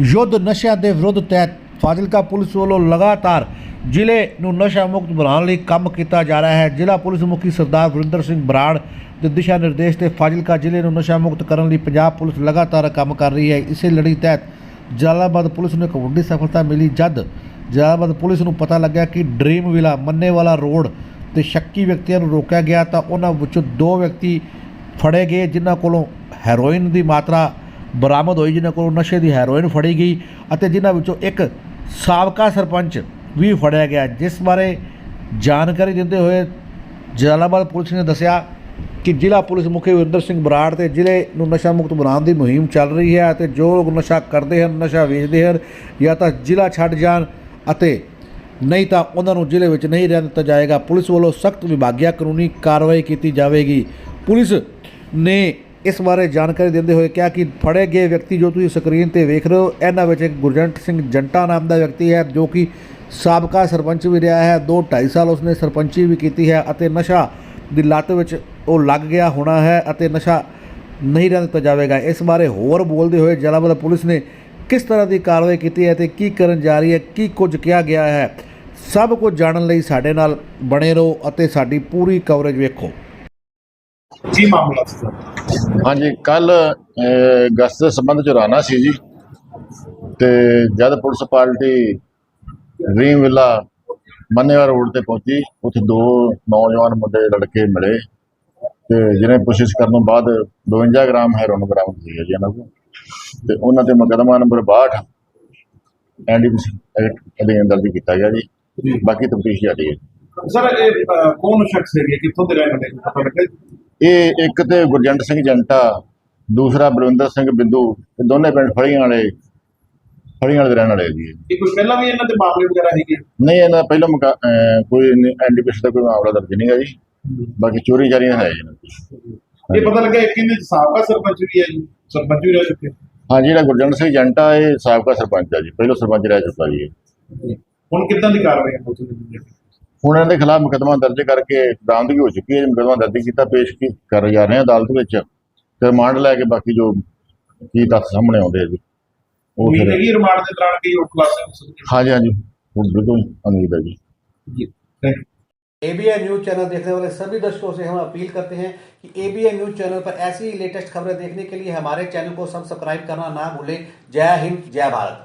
ਯੁੱਧ ਨਸ਼ਿਆਂ ਦੇ ਵਿਰੁੱਧ ਤਹਿਤ ਫਾਜ਼ਿਲਕਾ ਪੁਲਿਸ ਵੱਲੋਂ ਲਗਾਤਾਰ ਜ਼ਿਲ੍ਹੇ ਨੂੰ ਨਸ਼ਾ ਮੁਕਤ ਬਣਾਉਣ ਲਈ ਕੰਮ ਕੀਤਾ ਜਾ ਰਿਹਾ ਹੈ। ਜ਼ਿਲ੍ਹਾ ਪੁਲਿਸ ਮੁਖੀ ਸਰਦਾਰ ਵਰਿੰਦਰ ਸਿੰਘ ਬਰਾੜ ਦੇ ਦਿਸ਼ਾ ਨਿਰਦੇਸ਼ ਤੇ ਫਾਜ਼ਿਲਕਾ ਜ਼ਿਲ੍ਹੇ ਨੂੰ ਨਸ਼ਾ ਮੁਕਤ ਕਰਨ ਲਈ ਪੰਜਾਬ ਪੁਲਿਸ ਲਗਾਤਾਰ ਕੰਮ ਕਰ ਰਹੀ ਹੈ। ਇਸੇ ਲੜੀ ਤਹਿਤ ਜਲਾਲਾਬਾਦ ਪੁਲਿਸ ਨੂੰ ਇੱਕ ਵੱਡੀ ਸਫਲਤਾ ਮਿਲੀ। ਜਦ ਜਲਾਲਾਬਾਦ ਪੁਲਿਸ ਨੂੰ ਪਤਾ ਲੱਗਿਆ ਕਿ ਡ੍ਰੀਮ ਵਿਲਾ ਮੰਨੇਵਾਲਾ ਰੋਡ ਤੇ ਸ਼ੱਕੀ ਵਿਅਕਤੀਆਂ ਨੂੰ ਰੋਕਿਆ ਗਿਆ ਤਾਂ ਉਹਨਾਂ ਵਿੱਚੋਂ ਦੋ ਵਿਅਕਤੀ ਫੜੇ ਗਏ, ਜਿਨ੍ਹਾਂ ਕੋਲੋਂ ਹੈਰੋਇਨ ਦੀ ਮਾਤਰਾ ਬਰਾਮਦ ਹੋਈ, ਜਿਨ੍ਹਾਂ ਕੋਲੋਂ ਨਸ਼ੇ ਦੀ ਹੈਰੋਇਨ ਫੜੀ ਗਈ ਅਤੇ ਜਿਨ੍ਹਾਂ ਵਿੱਚੋਂ ਇੱਕ ਸਾਬਕਾ ਸਰਪੰਚ ਵੀ ਫੜਿਆ ਗਿਆ, ਜਿਸ ਬਾਰੇ ਜਾਣਕਾਰੀ ਦਿੰਦੇ ਹੋਏ ਜਲਾਲਾਬਾਦ ਪੁਲਿਸ ਨੇ ਦੱਸਿਆ ਕਿ ਜ਼ਿਲ੍ਹਾ ਪੁਲਿਸ ਮੁਖੀ ਵਿੰਦਰ ਸਿੰਘ ਬਰਾੜ ਤੇ ਜ਼ਿਲ੍ਹੇ ਨੂੰ ਨਸ਼ਾ ਮੁਕਤ ਬਣਾਉਣ ਦੀ ਮੁਹਿੰਮ ਚੱਲ ਰਹੀ ਹੈ ਅਤੇ ਜੋ ਲੋਕ ਨਸ਼ਾ ਕਰਦੇ ਹਨ, ਨਸ਼ਾ ਵੇਚਦੇ ਹਨ, ਜਾਂ ਤਾਂ ਜ਼ਿਲ੍ਹਾ ਛੱਡ ਜਾਣ ਅਤੇ ਨਹੀਂ ਤਾਂ ਉਹਨਾਂ ਨੂੰ ਜ਼ਿਲ੍ਹੇ ਵਿੱਚ ਨਹੀਂ ਰਹਿਣ ਦਿੱਤਾ ਜਾਏਗਾ। ਪੁਲਿਸ ਵੱਲੋਂ ਸਖਤ ਵਿਭਾਗੀਆ ਕਾਨੂੰਨੀ ਕਾਰਵਾਈ ਕੀਤੀ ਜਾਵੇਗੀ। ਪੁਲਿਸ ਨੇ ਇਸ ਬਾਰੇ ਜਾਣਕਾਰੀ ਦਿੰਦੇ ਹੋਏ ਕਿਹਾ ਕਿ ਫੜੇ ਗਏ ਵਿਅਕਤੀ ਜੋ ਤੁਸੀਂ ਸਕਰੀਨ ਤੇ ਵੇਖ ਰਹੇ ਹੋ, ਇਹਨਾਂ ਵਿੱਚ ਇੱਕ ਗੁਰਜੰਟ ਸਿੰਘ ਜੰਟਾ ਨਾਮ ਦਾ ਵਿਅਕਤੀ ਹੈ, ਜੋ ਕਿ ਸਾਬਕਾ ਸਰਪੰਚ ਵੀ ਰਿਹਾ ਹੈ, ਦੋ 2.5 ਸਾਲ ਉਸਨੇ ਸਰਪੰਚੀ ਵੀ ਕੀਤੀ ਹੈ ਅਤੇ ਨਸ਼ਾ ਦੀ ਲੱਤ ਵਿੱਚ ਉਹ ਲੱਗ ਗਿਆ ਹੋਣਾ ਹੈ ਅਤੇ ਨਸ਼ਾ ਨਹੀਂ ਰਹਿਣ ਦਿੱਤਾ ਜਾਵੇਗਾ। ਇਸ ਬਾਰੇ ਹੋਰ ਬੋਲਦੇ ਹੋਏ ਜਲਾਲਾਬਾਦ ਪੁਲਿਸ ਨੇ ਕਿਸ ਤਰ੍ਹਾਂ ਦੀ ਕਾਰਵਾਈ ਕੀਤੀ ਹੈ ਤੇ ਕੀ ਕਰਨ ਜਾ ਰਹੀ ਹੈ, ਕੀ ਕੁਝ ਕਿਹਾ ਗਿਆ ਹੈ, ਸਭ ਕੁਝ ਜਾਣਨ ਲਈ ਸਾਡੇ ਨਾਲ ਬਣੇ ਰਹੋ ਅਤੇ ਸਾਡੀ ਪੂਰੀ ਕਵਰੇਜ ਵੇਖੋ। ਕੀ ਮਾਮਲਾ ਸਰ? ਹਾਂਜੀ ਕੱਲ ਗਸਤ ਦੇ ਸੰਬੰਧ ਚ ਰਾਣਾ ਸੀ ਜੀ। ਤੇ ਜਦ police party dream villa Mannewal road ਤੇ ਪਹੁੰਚੀ ਉੱਥੇ ਦੋ ਨੌਜਵਾਨ ਮੁੰਡੇ ਲੜਕੇ ਮਿਲੇ। ਤੇ ਜਿਹਨੇ ਪੁੱਛਿਸ਼ ਕਰਨ ਤੋਂ ਬਾਅਦ 52 ਗ੍ਰਾਮ ਹੈਰੋਨ ਬਰਾਮਦ ਹੋਈ ਹੈ ਜੀ ਇਹਨਾਂ ਕੋਲ। ਤੇ ਉਹਨਾਂ ਤੇ ਮੁਕੱਦਮਾ ਨੰਬਰ 62 ਐਨਡੀਪੀਸੀ ਐਕਟ ਅਧੀਨ ਦਰਜ ਕੀਤਾ ਗਿਆ ਜੀ। ਬਾਕੀ ਤਫਤੀਸ਼ ਜਾਰੀ ਹੈ। ਸਰ ਇਹ ਕੌਣ ਸ਼ਖਸ ਹੈ ਕਿੱਥੋਂ ਦੇ ਰਹਿਣ ਵਾਲੇ? ਪਤਾ ਲੱਗਾ? ਇਹ ਇੱਕ ਤੇ ਗੁਰਜੰਟ ਸਿੰਘ ਜੰਟਾ ਦੂਸਰਾ ਬਲਵਿੰਦਰ ਸਿੰਘ ਬਿੱਦੂ ਇਹ ਦੋਨੇ ਪਿੰਡ ਫੜੀਆਂ ਵਾਲੇ ਫੜੀਆਂ ਵਾਲੇ ਦੇ ਰਹਿਣ ਵਾਲੇ ਜੀ ਇਹ। ਕੋਈ ਪਹਿਲਾਂ ਵੀ ਇਹਨਾਂ ਦੇ ਮਾਮਲੇ ਵਗੈਰਾ ਹੈਗੇ ਨਹੀਂ ਇਹਨਾਂ ਦਾ ਪਹਿਲਾਂ ਮੁਕਾ- ਅਹ ਕੋਈ ਐਨਡੀਪੀਐਸ ਦਾ ਕੋਈ ਮਾਮਲਾ ਦਰਜ ਨਹੀਂ ਹੈ ਜੀ। ਬਾਕੀ ਚੋਰੀ ਜਾਰੀਆਂ ਹੈ ਜੀ ਇਹਨਾਂ ਦੀ। ਇਹ ਪਤਾ ਲੱਗਾ ਇੱਕ ਇਹਦੇ ਚ ਸਾਬਕਾ ਸਰਪੰਚ ਵੀ ਹੈ ਜੀ ਸਰਪੰਚ ਵੀ ਰਹਿ ਚੁੱਕੇ। ਹਾਂ ਜਿਹੜਾ ਗੁਰਜੰਟ ਸਿੰਘ ਜੰਟਾ ਇਹ ਸਾਬਕਾ ਸਰਪੰਚ ਹੈ ਜੀ ਪਹਿਲਾਂ ਸਰਪੰਚ ਰਹਿ ਚੁੱਕਾ ਜੀ ਇਹ। ਹੁਣ ਕਿੱਦਾਂ ਦੀ ਕਾਰਵਾਈ ਹੈ ਪੁਲਿਸ ਦੀ? ਹੁਣ ਇਹਨਾਂ ਦੇ ਖਿਲਾਫ ਮੁਕੱਦਮਾ ਦਰਜ ਕਰਕੇ ਬਰਾਮਦਗੀ ਹੋ ਚੁੱਕੀ ਹੈ ਜੀ ਮੁਕੱਦਮਾ ਦਰਜ ਕੀਤਾ ਪੇਸ਼ ਕੀ ਕਰ ਜਾ ਰਹੇ ਹਾਂ ਅਦਾਲਤ ਵਿੱਚ ਤੇ ਰਿਮਾਂਡ ਲੈ ਕੇ ਬਾਕੀ ਜੋ ਕੀ ਤੱਥ ਸਾਹਮਣੇ ਆਉਂਦੇ ਆ ਜੀ ਉਹ ਉਮੀਦ ਫਿਰ ਹੈਗੀ ਰਿਮਾਂਡ ਦੇ ਦੌਰਾਨ ਕਈ ਹੋਰ ਖੁਲਾਸੇ ਹੋ ਸਕਦੇ ਹਾਂਜੀ ਹਾਂਜੀ ਹੁਣ ਬਿਲਕੁਲ ਉਮੀਦ ਹੈ ਜੀ ਜੀ thank you ABN news channel देखने वाले सभी दर्शकों से हम अपील करते हैं कि एबीएन न्यूज चैनल पर ऐसी ही लेटेस्ट खबरें देखने के लिए हमारे चैनल को सब्सक्राइब करना ना भूलें जय हिंद जय भारत